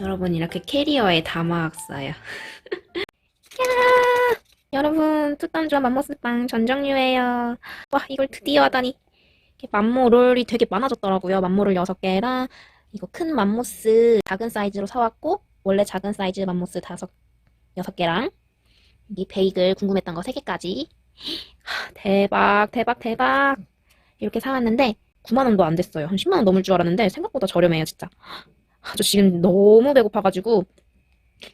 여러분 이렇게 캐리어에 담아왔어요. 야! 여러분 뚜딴주와 맘모스빵 전정류예요. 와 이걸 드디어 하다니. 이렇게 맘모롤이 되게 많아졌더라고요. 맘모롤 6개랑 이거 큰 맘모스 작은 사이즈로 사왔고 원래 작은 사이즈 맘모스 5, 6개랑 이 베이글 궁금했던 거 3개까지 대박 대박 대박 이렇게 사왔는데 9만원도 안 됐어요. 한 10만원 넘을 줄 알았는데 생각보다 저렴해요 진짜. 아, 저 지금 너무 배고파가지고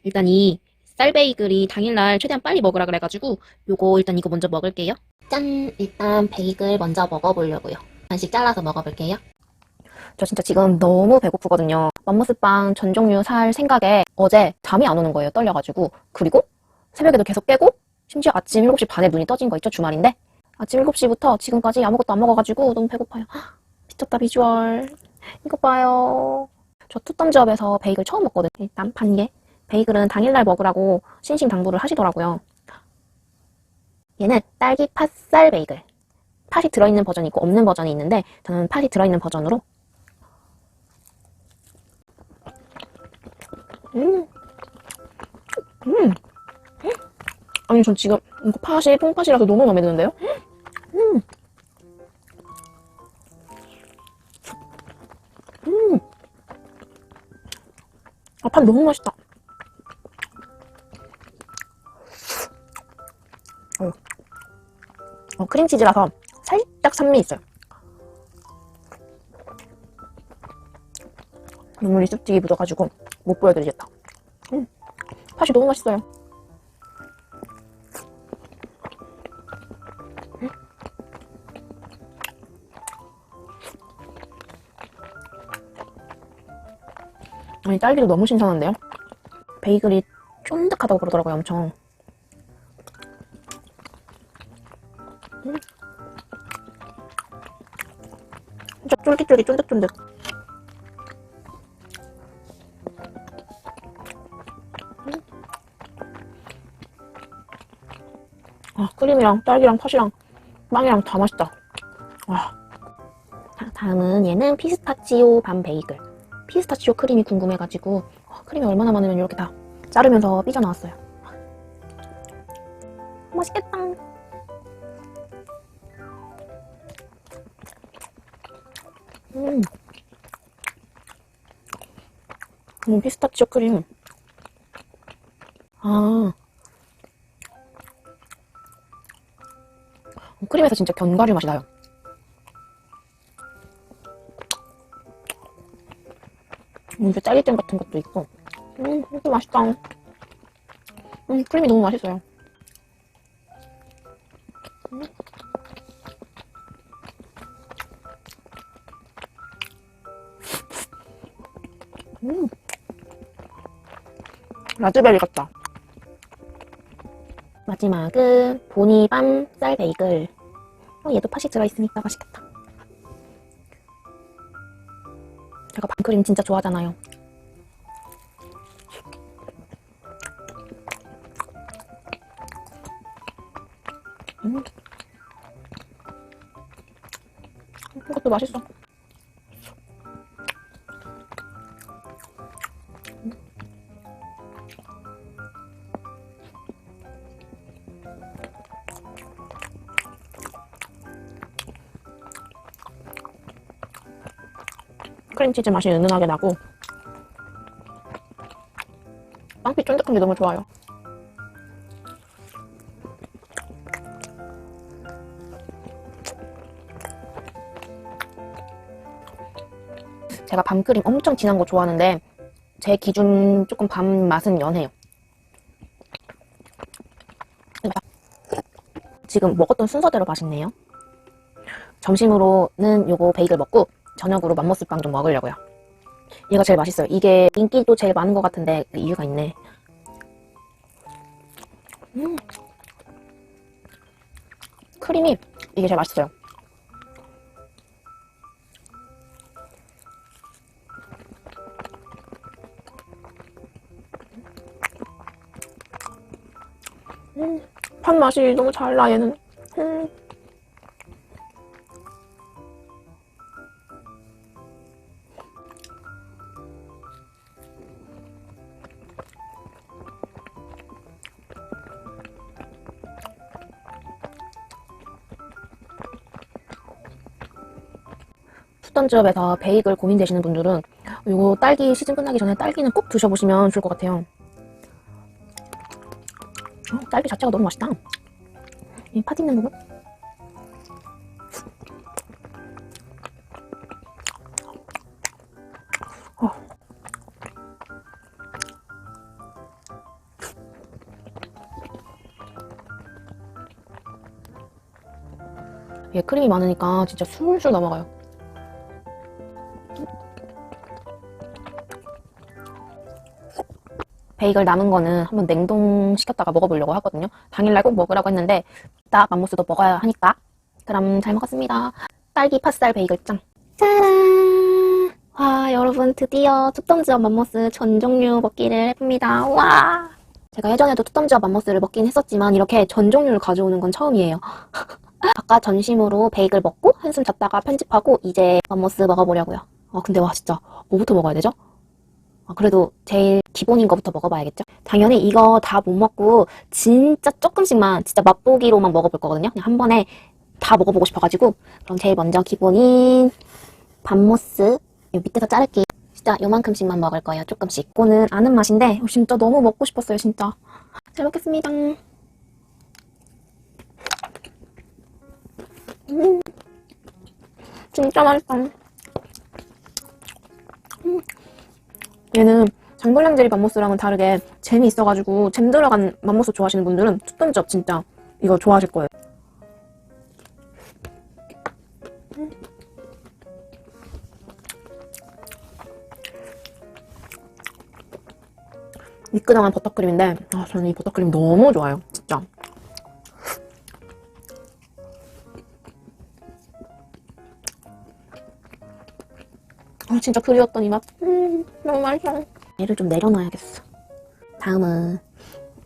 일단 이 쌀베이글이 당일날 최대한 빨리 먹으라 그래가지고 요거 일단 이거 먼저 먹을게요. 짠! 일단 베이글 먼저 먹어보려고요. 한씩 잘라서 먹어볼게요. 저 진짜 지금 너무 배고프거든요. 맘모스빵 전 종류 살 생각에 어제 잠이 안 오는 거예요. 떨려가지고. 그리고 새벽에도 계속 깨고 심지어 아침 7시 반에 눈이 떠진 거 있죠? 주말인데. 아침 7시부터 지금까지 아무것도 안 먹어가지고 너무 배고파요. 헉, 미쳤다 비주얼. 이거 봐요. 저 투썸즈업에서 베이글 처음 먹거든요. 일단 반 개. 베이글은 당일날 먹으라고 신신 당부를 하시더라고요. 얘는 딸기 팥살 베이글. 팥이 들어있는 버전이 있고 없는 버전이 있는데 저는 팥이 들어있는 버전으로 음. 음. 아니 전 지금 이거 팥이 통팥이라서 너무 마음에 드는데요? 너무 맛있다. 어, 어, 크림치즈라서 살짝 산미 있어요. 눈물이 쑥지게 묻어가지고 못 보여드리겠다. 음, 팥이 너무 맛있어요. 아니 딸기도 너무 신선한데요? 베이글이 쫀득하다고 그러더라고요 엄청 음. 진짜 쫄깃쫄깃 쫀득쫀득 음. 아 크림이랑 딸기랑 팥이랑 빵이랑 다 맛있다 와. 자, 다음은 얘는 피스타치오 밤 베이글 피스타치오 크림이 궁금해가지고 어, 크림이 얼마나 많으면 이렇게 다 자르면서 삐져나왔어요. 맛있겠다. 음. 음, 피스타치오 크림. 아. 크림에서 진짜 견과류 맛이 나요. 음, 이게 딸기잼 같은 것도 있고. 음, 이거 맛있다. 음, 크림이 너무 맛있어요. 음. 음. 라즈베리 같다. 마지막은 보니밤 쌀 베이글. 어, 얘도 팥이 들어있으니까 맛있겠다. 제가 밤크림 진짜 좋아하잖아요. 음. 이것도 맛있어. 크림치즈 맛이 은은하게 나고 빵피 쫀득한 게 너무 좋아요. 제가 밤크림 엄청 진한 거 좋아하는데 제 기준 조금 밤 맛은 연해요. 지금 먹었던 순서대로 맛있네요. 점심으로는 요거 베이글 먹고 저녁으로 맘모스 빵 좀 먹으려고요. 얘가 제일 맛있어요. 이게 인기도 제일 많은 것 같은데 그 이유가 있네. 음. 크림이 이게 제일 맛있어요. 음, 팥 맛이 너무 잘 나, 얘는. 음. 수단지업에서 베이글 고민되시는 분들은 이거 딸기 시즌 끝나기 전에 딸기는 꼭 드셔보시면 좋을 것 같아요. 어, 딸기 자체가 너무 맛있다. 이 팥 있는 부분? 어. 얘 크림이 많으니까 진짜 술술 넘어가요. 베이글 남은 거는 한번 냉동시켰다가 먹어보려고 하거든요. 당일날 꼭 먹으라고 했는데 이따 맘모스도 먹어야 하니까 그럼 잘 먹었습니다. 딸기 팥살 베이글짱. 짜란! 와 여러분 드디어 투덤즈업 맘모스 전 종류 먹기를 해봅니다. 와! 제가 예전에도 투덤즈업 맘모스를 먹긴 했었지만 이렇게 전 종류를 가져오는 건 처음이에요. 아까 전심으로 베이글 먹고 한숨 잤다가 편집하고 이제 맘모스 먹어보려고요. 아 근데 와 진짜 뭐부터 먹어야 되죠? 아, 그래도 제일 기본인 거부터 먹어봐야겠죠? 당연히 이거 다 못 먹고 진짜 조금씩만 진짜 맛보기로만 먹어볼 거거든요. 그냥 한 번에 다 먹어보고 싶어가지고 그럼 제일 먼저 기본인 밤모스 이 밑에서 자를게요. 진짜 요만큼씩만 먹을 거예요. 조금씩. 이거는 아는 맛인데 어, 진짜 너무 먹고 싶었어요. 진짜. 잘 먹겠습니다. 음, 진짜 맛있다. 음. 얘는 장벌량제리 맘모스랑은 다르게 잼이 있어가지고 잼 들어간 맘모스 좋아하시는 분들은 투던접 진짜 이거 좋아하실 거예요. 음. 미끄덩한 버터크림인데 아, 저는 이 버터크림 너무 좋아요. 진짜. 이 맛. 음, 너무 맛있어. 얘를 좀 내려놔야겠어. 다음은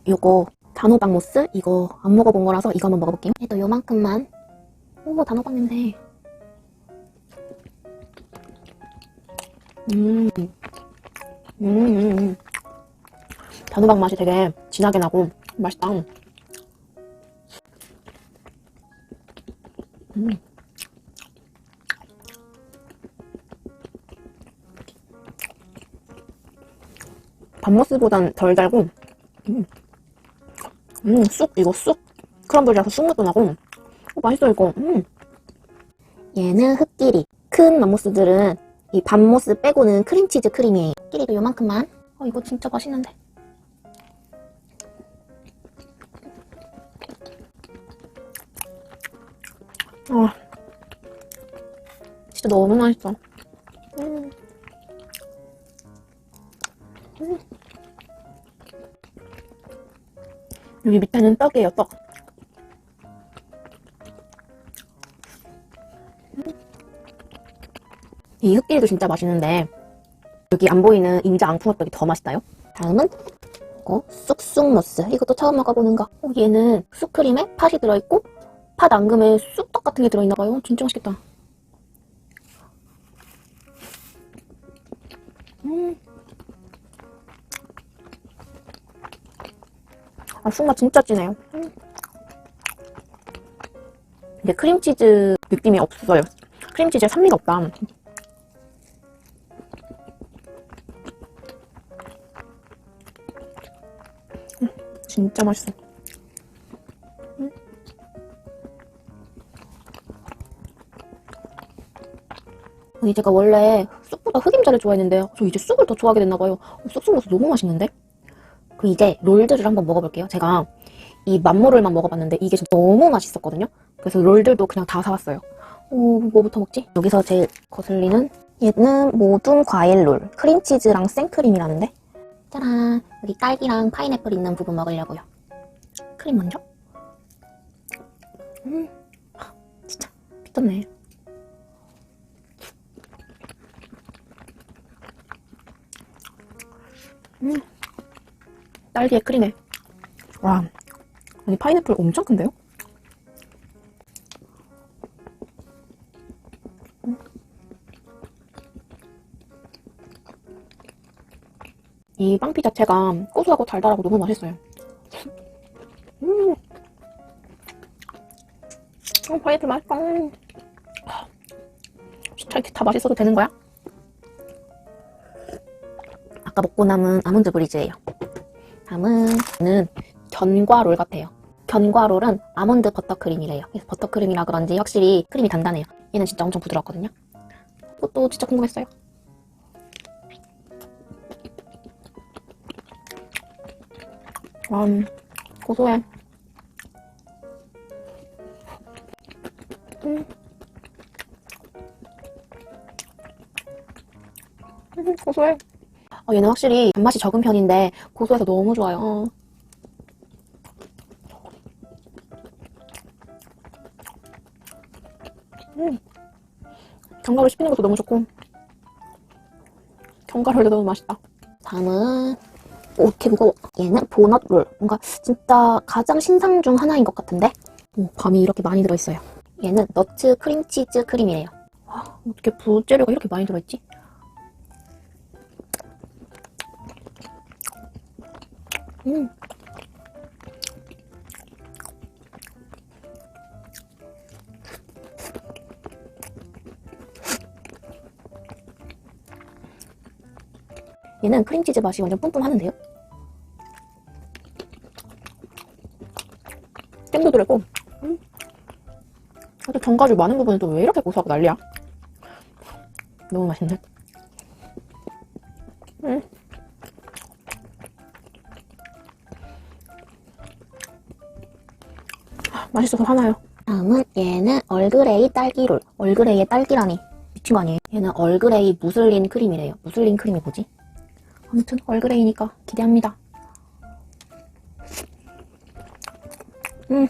요거 단호박 모스 이거 안 먹어본 거라서 이거 한번 먹어볼게요. 얘도 요만큼만. 오 단호박 냄새. 음, 음, 음, 음. 단호박 맛이 되게 진하게 나고 맛있다. 음. 밥모스보단 덜 달고 음, 음, 쑥 이거 쑥 크럼블이라서 쑥 맛도 나고 어, 맛있어 이거. 음. 얘는 흑끼리. 큰 맘모스들은 이 밤모스 빼고는 크림치즈 크림이에요. 끼리도 요만큼만. 어 이거 진짜 맛있는데. 아. 진짜 너무 맛있어 여기 밑에는 떡이에요, 떡. 이 흑길도 진짜 맛있는데 여기 안 보이는 인자 앙풍어떡이 더 맛있다요. 다음은 이거 쑥쑥모스. 이것도 처음 먹어보는 거. 어, 얘는 쑥크림에 팥이 들어있고 팥 앙금에 쑥떡 같은 게 들어있나봐요. 진짜 맛있겠다. 음. 아, 쑥맛 진짜 진해요. 음. 근데 크림치즈 느낌이 없어요. 크림치즈에 산미가 없다. 음, 진짜 맛있어. 음. 아니 제가 원래 쑥보다 흑임자를 좋아했는데 저 이제 쑥을 더 좋아하게 됐나봐요. 어, 쑥쑥 먹어서 너무 맛있는데? 그 이제 롤들을 한번 먹어볼게요. 제가 이 맘모를만 먹어봤는데 이게 진짜 너무 맛있었거든요. 그래서 롤들도 그냥 다 사왔어요. 오, 뭐부터 먹지? 여기서 제일 거슬리는 얘는 모둠 과일 롤. 크림치즈랑 생크림이라는데. 짜란. 여기 딸기랑 파인애플 있는 부분 먹으려고요. 크림 먼저. 음, 아, 진짜 미쳤네. 음. 딸기에 크림에. 와, 아니 파인애플 엄청 큰데요? 음. 이 빵피 자체가 고소하고 달달하고 너무 맛있어요. 음. 어, 파인애플 맛있다. 아, 진짜 이렇게 다 맛있어도 되는 거야? 아까 먹고 남은 아몬드 브리즈예요. 다음은 견과롤 같아요. 견과롤은 아몬드 버터크림이래요. 그래서 버터크림이라 그런지 확실히 크림이 단단해요. 얘는 진짜 엄청 부드럽거든요. 이것도 진짜 궁금했어요. 와, 음, 고소해. 음. 음, 고소해. 어, 얘는 확실히 단맛이 적은 편인데 고소해서 너무 좋아요. 어. 음. 견과류 씹히는 것도 너무 좋고 견과류도 너무 맛있다. 다음은 오, 무거워. 얘는 보넛 롤. 뭔가 진짜 가장 신상 중 하나인 것 같은데? 오, 밤이 이렇게 많이 들어있어요. 얘는 너츠 크림치즈 크림이에요. 와, 어떻게 부재료가 이렇게 많이 들어있지? 음. 얘는 크림치즈 맛이 완전 뿜뿜하는데요? 잼도 들어있고 음. 아주 견과류 많은 부분은 또왜 이렇게 고소하고 난리야? 너무 맛있네 음. 맛있어서 화나요 다음은 얘는 얼그레이 딸기롤 얼그레이의 딸기라니 미친 거 아니에요? 얘는 얼그레이 무슬린 크림이래요 무슬린 크림이 뭐지? 아무튼 얼그레이니까 기대합니다. 음.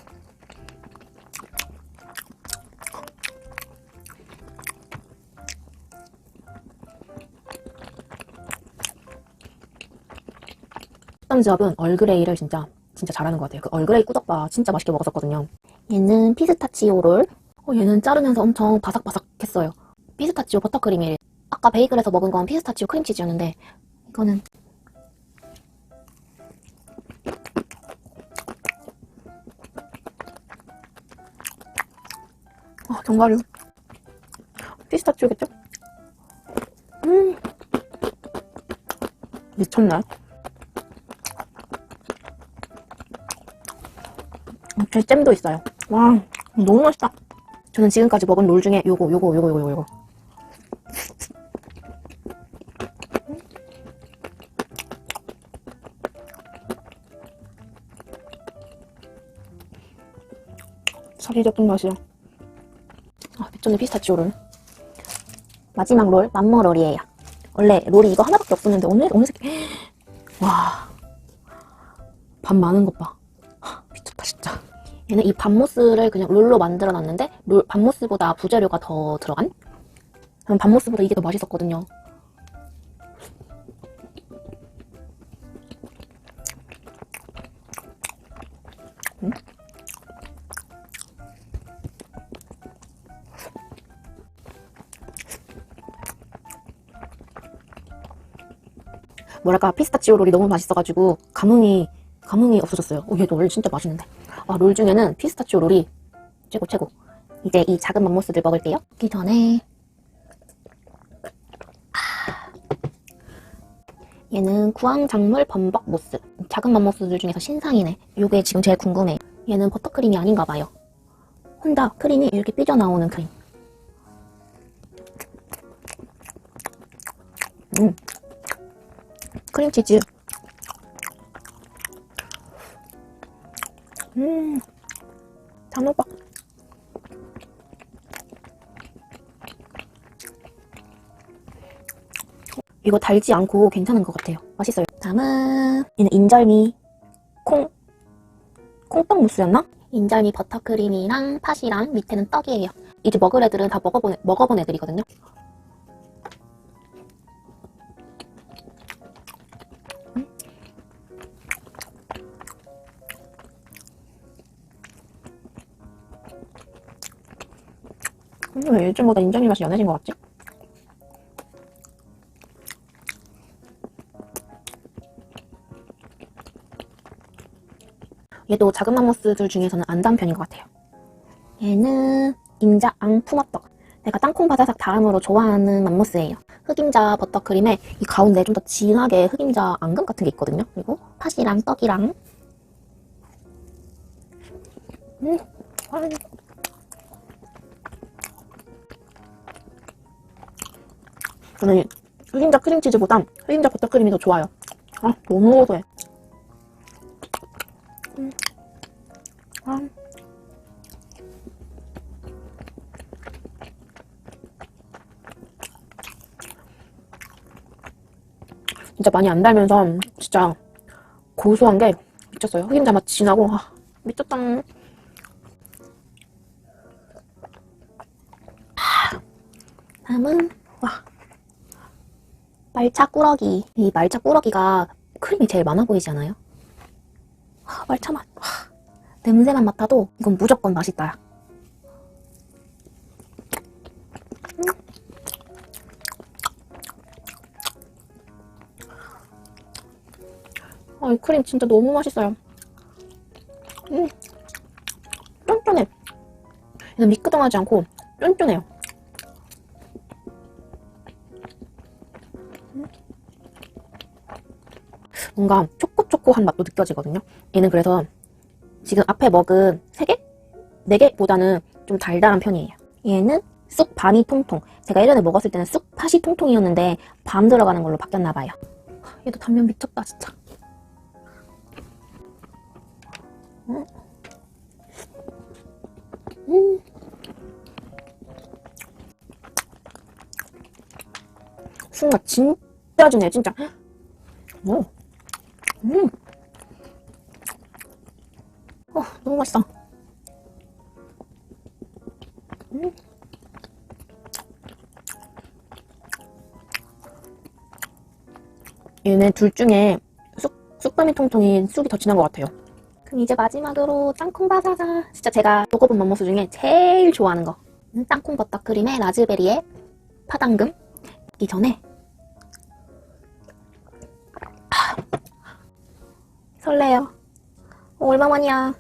식당지압은 얼그레이를 진짜 진짜 잘하는 것 같아요. 그 얼그레이 꾸덕바 진짜 맛있게 먹었었거든요. 얘는 피스타치오 롤. 어, 얘는 자르면서 엄청 바삭바삭했어요. 피스타치오 버터크림이에요. 아까 베이글에서 먹은 건 피스타치오 크림치즈였는데 이거는 아, 견과류 피스타치오겠죠? 음 미쳤나? 잼도 있어요 와 너무 맛있다 저는 지금까지 먹은 롤 중에 요거 요거 요거 요거 요거 살이 적은 맛이야. 아, 미쳤네, 피스타치오를. 마지막 롤, 맘모 롤이에요. 원래 롤이 이거 하나밖에 없었는데, 오늘, 오늘. 와. 밥 많은 것 봐. 얘는 이 밥모스를 그냥 롤로 만들어 놨는데, 롤, 밥모스보다 부재료가 더 들어간? 저는 밥모스보다 이게 더 맛있었거든요. 음? 뭐랄까 피스타치오 롤이 너무 맛있어가지고 감흥이 감흥이 없어졌어요. 어, 얘도 원래 진짜 맛있는데. 아, 롤 중에는 피스타치오 롤이 최고 최고. 이제 이 작은 맘모스들 먹을게요. 먹기 전에 아. 얘는 구황작물 범벅 모스. 작은 맘모스들 중에서 신상이네. 요게 지금 제일 궁금해. 얘는 버터크림이 아닌가 봐요. 혼다 크림이 이렇게 삐져나오는 크림. 음. 크림치즈. 음, 단호박. 이거 달지 않고 괜찮은 것 같아요. 맛있어요. 다음은 얘는 인절미 콩 콩떡 무스였나? 인절미 버터크림이랑 팥이랑 밑에는 떡이에요. 이제 먹을 애들은 다 먹어본 애- 먹어본 애들이거든요. 음, 왜 요즘보다 인절미 맛이 연해진 것 같지? 얘도 작은 맘모스들 중에서는 안단 편인 것 같아요. 얘는 인자 앙푸맛떡. 제가 땅콩 바사삭 다음으로 좋아하는 맘모스예요. 흑임자 버터크림에 이 가운데 좀 더 진하게 흑임자 앙금 같은 게 있거든요. 그리고 팥이랑 떡이랑 음, 저는 흑임자 크림치즈보다 흑임자 버터크림이 더 좋아요. 아, 너무 고소해. 음. 아. 진짜 많이 안 달면서 진짜 고소한 게 미쳤어요. 흑임자 맛 진하고 아, 미쳤다. 아, 다음은 와 말차 꾸러기. 이 말차 꾸러기가 크림이 제일 많아 보이지 않아요? 아, 말차 맛. 와, 냄새만 맡아도 이건 무조건 맛있다. 음. 아, 이 크림 진짜 너무 맛있어요. 음, 쫀쫀해. 얘는 미끄덩하지 않고 쫀쫀해요. 뭔가 초코초코한 맛도 느껴지거든요. 얘는 그래서 지금 앞에 먹은 3개? 4개보다는 좀 달달한 편이에요. 얘는 쑥 반이 통통. 제가 예전에 먹었을 때는 쑥 팥이 통통이었는데 밤 들어가는 걸로 바뀌었나 봐요. 얘도 단면 미쳤다, 진짜. 음. 음. 순간 진짜 주네 진짜. 오. 음. 어, 너무 맛있어. 음. 얘네 둘 중에 쑥, 쑥밤이 통통이 쑥이 더 진한 것 같아요. 그럼 이제 마지막으로 땅콩 바사사. 진짜 제가 먹어본 맘모스 중에 제일 좋아하는 거. 음, 땅콩 버터크림에 라즈베리에 파당금. 먹기 전에. 설레요. 어, 얼마만이야.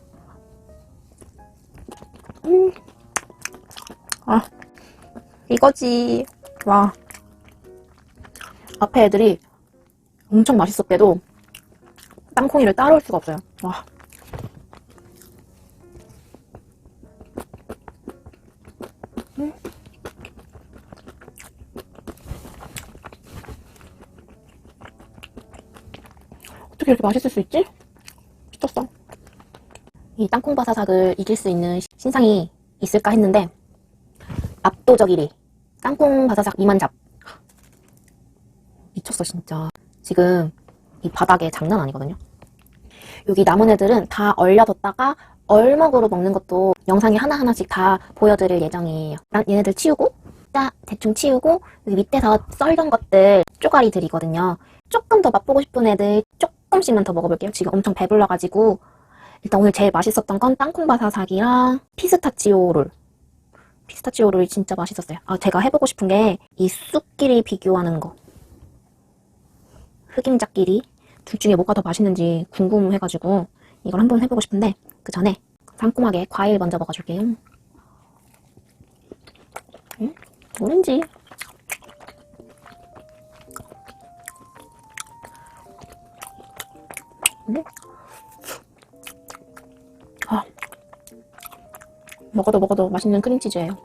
음. 아, 이거지. 와. 앞에 애들이 엄청 맛있었대도 땅콩이를 따라올 수가 없어요. 와. 음. 어떻게 이렇게 맛있을 수 있지? 미쳤어. 이 땅콩 바사삭을 이길 수 있는 신상이 있을까 했는데 압도적 1위. 땅콩 바사삭 미만잡. 미쳤어 진짜. 지금 이 바닥에 장난 아니거든요. 여기 남은 애들은 다 얼려뒀다가 얼먹으로 먹는 것도 영상에 하나하나씩 다 보여드릴 예정이에요. 난 얘네들 치우고 딱 대충 치우고 밑에서 썰던 것들 쪼가리들이거든요. 조금 더 맛보고 싶은 애들 조금 씩만 더 먹어볼게요. 지금 엄청 배불러가지고 일단 오늘 제일 맛있었던 건 땅콩바사삭이랑 피스타치오 롤. 피스타치오 롤이 진짜 맛있었어요. 아 제가 해보고 싶은 게 이 쑥끼리 비교하는 거. 흑임자끼리 둘 중에 뭐가 더 맛있는지 궁금해가지고 이걸 한번 해보고 싶은데 그 전에 상콤하게 과일 먼저 먹어줄게요. 음? 오렌지. 먹어도 먹어도 맛있는 크림치즈예요.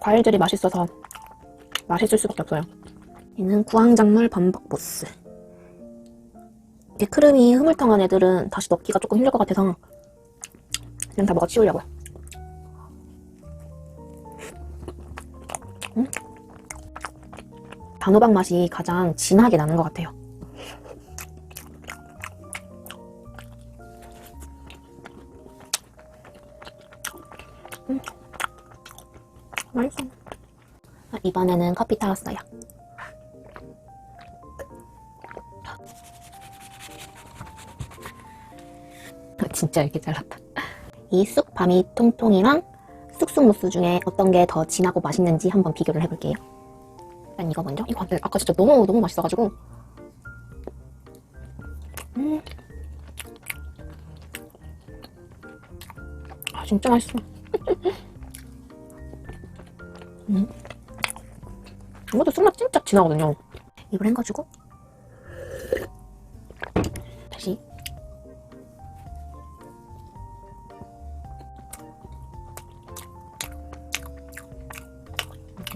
과일들이 맛있어서 맛있을 수밖에 없어요. 얘는 구황작물 범벅보스. 이게 크림이 흐물텅한 애들은 다시 넣기가 조금 힘들 것 같아서 그냥 다 먹어 치우려고요. 단호박 맛이 가장 진하게 나는 것 같아요. 음. 맛있어. 아, 이번에는 커피 타왔어요. 진짜 이렇게 잘랐다. 이 쑥 밤이 통통이랑 쑥쑥 무스 중에 어떤 게 더 진하고 맛있는지 한번 비교를 해볼게요. 난 이거 먼저? 이거 안 아까 진짜 너무 너무 맛있어가지고. 음. 아 진짜 맛있어. 음. 이것도 쓴맛 진짜 진하거든요. 이걸 헹궈주고. 다시.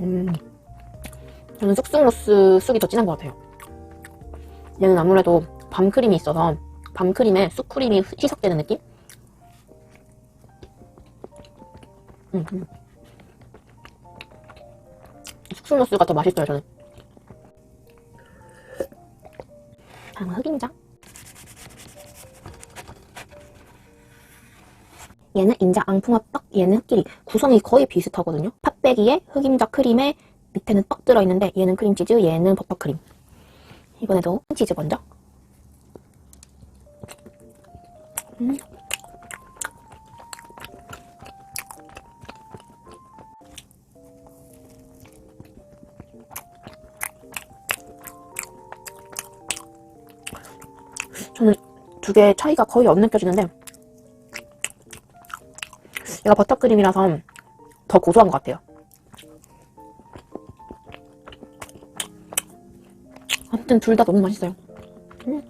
음. 저는 쑥쑥로스 쑥이 더 진한 것 같아요. 얘는 아무래도 밤크림이 있어서 밤크림에 쑥크림이 희석되는 느낌? 음, 음. 쑥쑥로스가 더 맛있어요, 저는. 다음은 흑임자. 얘는 인자 앙풍화떡, 얘는 흑기리. 구성이 거의 비슷하거든요. 팥배기에 흑임자 크림에 밑에는 떡 들어있는데 얘는 크림치즈, 얘는 버터크림. 이번에도 치즈 먼저. 음. 저는 두개 차이가 거의 안 느껴지는데 얘가 버터크림이라서 더 고소한 것 같아요. 아무튼 둘 다 너무 맛있어요. 음.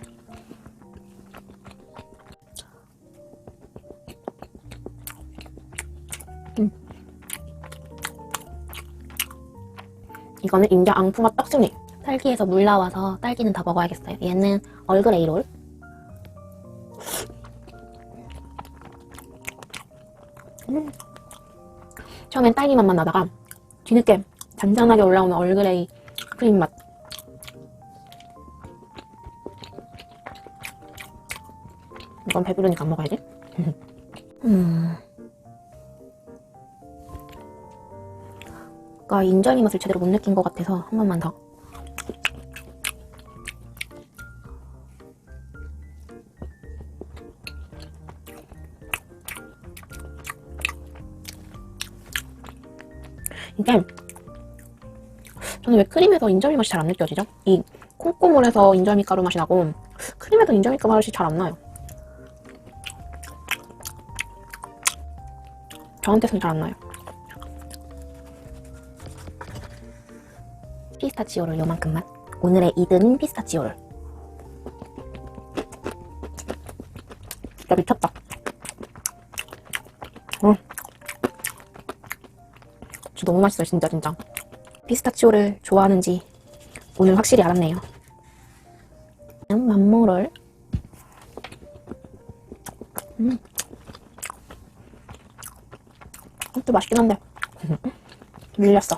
음. 이거는 인자 앙풍화 떡순이. 딸기에서 물 나와서 딸기는 다 먹어야겠어요. 얘는 얼그레이 롤. 음. 처음엔 딸기 맛만 나다가 뒤늦게 잔잔하게 올라오는 얼그레이 크림 맛. 이건 배부르니까 안 먹어야지. 음. 아까 인절미 맛을 제대로 못 느낀 것 같아서 한 번만 더. 이게 저는 왜 크림에서 인절미 맛이 잘 안 느껴지죠? 이 콩고물에서 인절미 가루 맛이 나고 크림에서 인절미 가루 맛이 잘 안 나요. 저한테는 잘안 나요. 피스타치오를 요만큼만. 오늘의 2등 피스타치오를. 진짜 미쳤다. 어. 진짜 너무 맛있어요, 진짜, 진짜. 피스타치오를 좋아하는지 오늘 확실히 알았네요. 음, 만모를. 또 맛있긴 한데. 밀렸어.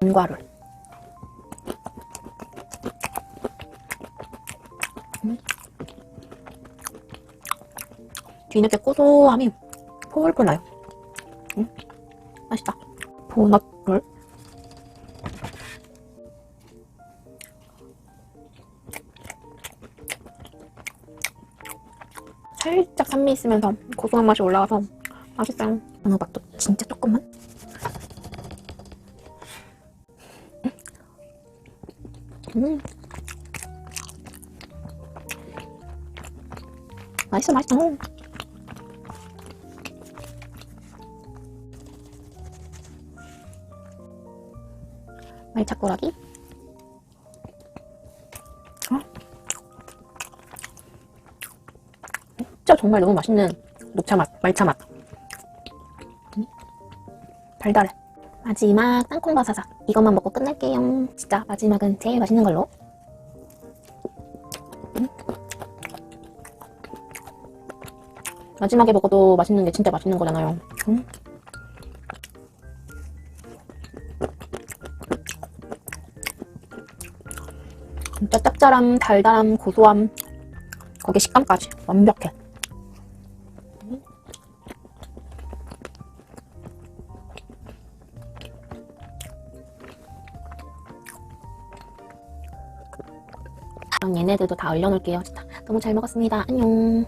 견과를. 음. 뒤늦게 고소함이 폴폴 나요. 음. 맛있다. 도넛 살짝 산미 있으면서 고소한 맛이 올라와서 맛있어요. 단호박도 진짜 조금만. 음. 맛있어, 맛있어. 말차꾸러기. 진짜 정말 너무 맛있는 녹차 맛, 말차 맛. 음. 달달해. 마지막 땅콩바사삭. 이것만 먹고 끝낼게요. 진짜 마지막은 제일 맛있는 걸로. 음. 마지막에 먹어도 맛있는 게 진짜 맛있는 거잖아요. 음. 진짜 짭짤함, 달달함, 고소함, 거기에 식감까지 완벽해. 얘네들도 다 얼려놓을게요. 진짜 너무 잘 먹었습니다. 안녕.